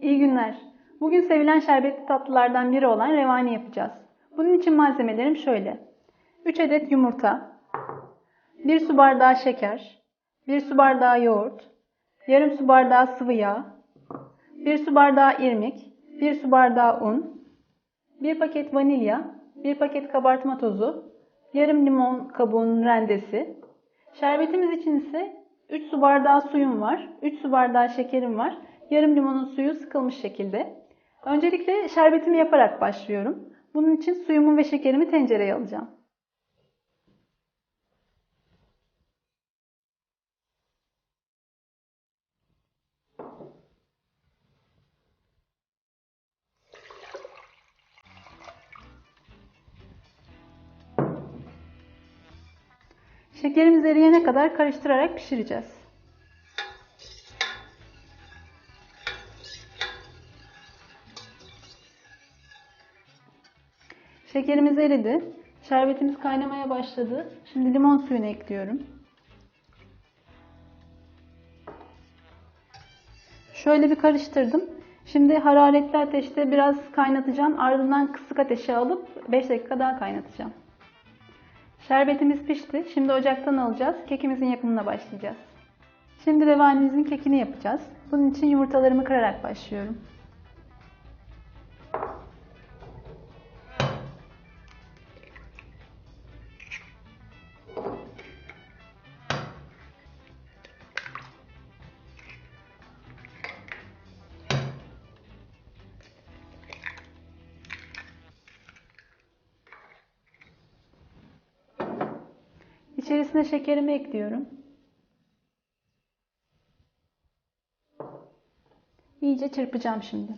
İyi günler. Bugün sevilen şerbetli tatlılardan biri olan revani yapacağız. Bunun için malzemelerim şöyle. 3 adet yumurta, 1 su bardağı şeker, 1 su bardağı yoğurt, yarım su bardağı sıvı yağ, 1 su bardağı irmik, 1 su bardağı un, 1 paket vanilya, 1 paket kabartma tozu, yarım limon kabuğunun rendesi. Şerbetimiz için ise 3 su bardağı suyum var, 3 su bardağı şekerim var, yarım limonun suyu sıkılmış şekilde. Öncelikle şerbetimi yaparak başlıyorum. Bunun için suyumu ve şekerimi tencereye alacağım. Şekerimiz eriyene kadar karıştırarak pişireceğiz. Şekerimiz eridi. Şerbetimiz kaynamaya başladı. Şimdi limon suyunu ekliyorum. Şöyle bir karıştırdım. Şimdi hararetli ateşte biraz kaynatacağım. Ardından kısık ateşe alıp 5 dakika daha kaynatacağım. Şerbetimiz pişti. Şimdi ocaktan alacağız. Kekimizin yapımına başlayacağız. Şimdi revanimizin kekini yapacağız. Bunun için yumurtalarımı kırarak başlıyorum. İçerisine şekerimi ekliyorum. İyice çırpacağım şimdi.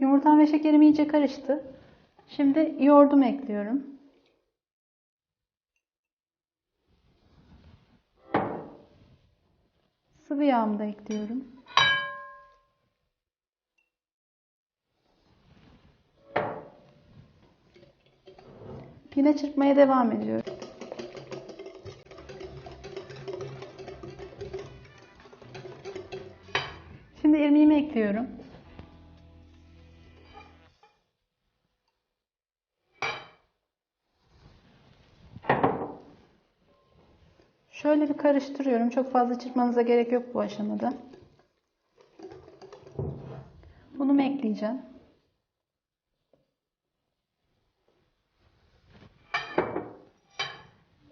Yumurtam ve şekerim iyice karıştı. Şimdi yoğurdumu ekliyorum. Sıvı yağımı da ekliyorum. Yine çırpmaya devam ediyorum. Şimdi irmiğimi ekliyorum. Şöyle bir karıştırıyorum. Çok fazla çırpmanıza gerek yok bu aşamada. Bunu ekleyeceğim.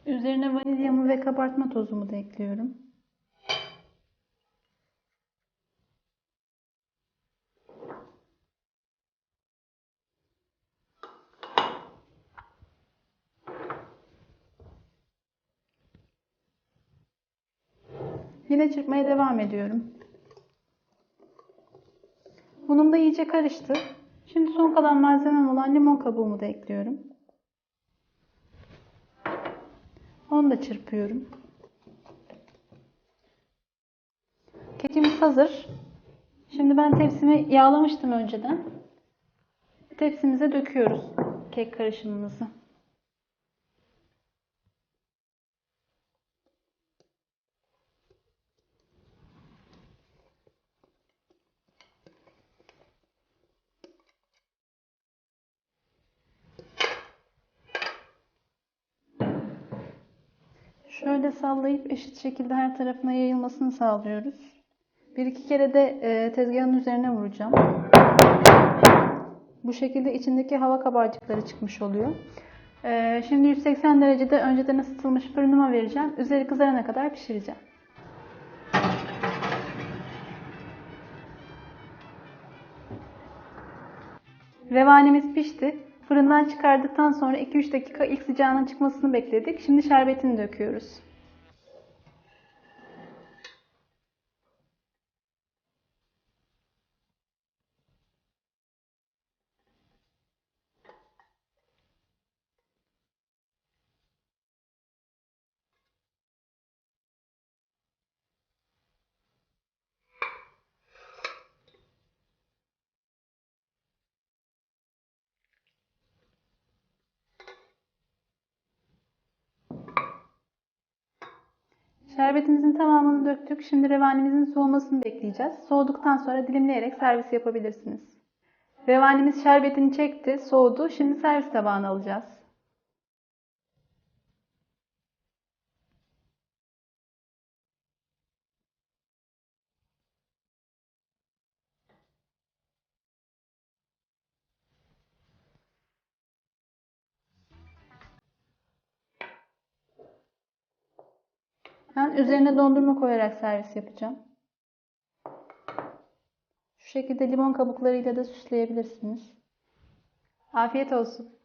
Üzerine vanilyamı ve kabartma tozumu da ekliyorum. Yine çırpmaya devam ediyorum. Bunun da iyice karıştı. Şimdi son kalan malzemem olan limon kabuğumu da ekliyorum. Onu da çırpıyorum. Kekimiz hazır. Şimdi ben tepsimi yağlamıştım önceden. Tepsimize döküyoruz kek karışımımızı. Şöyle sallayıp eşit şekilde her tarafına yayılmasını sağlıyoruz. Bir iki kere de e, tezgahın üzerine vuracağım. Bu şekilde içindeki hava kabarcıkları çıkmış oluyor. E, şimdi 180 derecede önceden ısıtılmış fırınıma vereceğim. Üzeri kızarana kadar pişireceğim. Revanemiz pişti. Fırından çıkardıktan sonra 2-3 dakika ilk sıcağının çıkmasını bekledik. Şimdi şerbetini döküyoruz. Şerbetimizin tamamını döktük. Şimdi revanimizin soğumasını bekleyeceğiz. Soğuduktan sonra dilimleyerek servis yapabilirsiniz. Revanimiz şerbetini çekti, soğudu. Şimdi servis tabağına alacağız. Ben üzerine dondurma koyarak servis yapacağım. Şu şekilde limon kabuklarıyla da süsleyebilirsiniz. Afiyet olsun.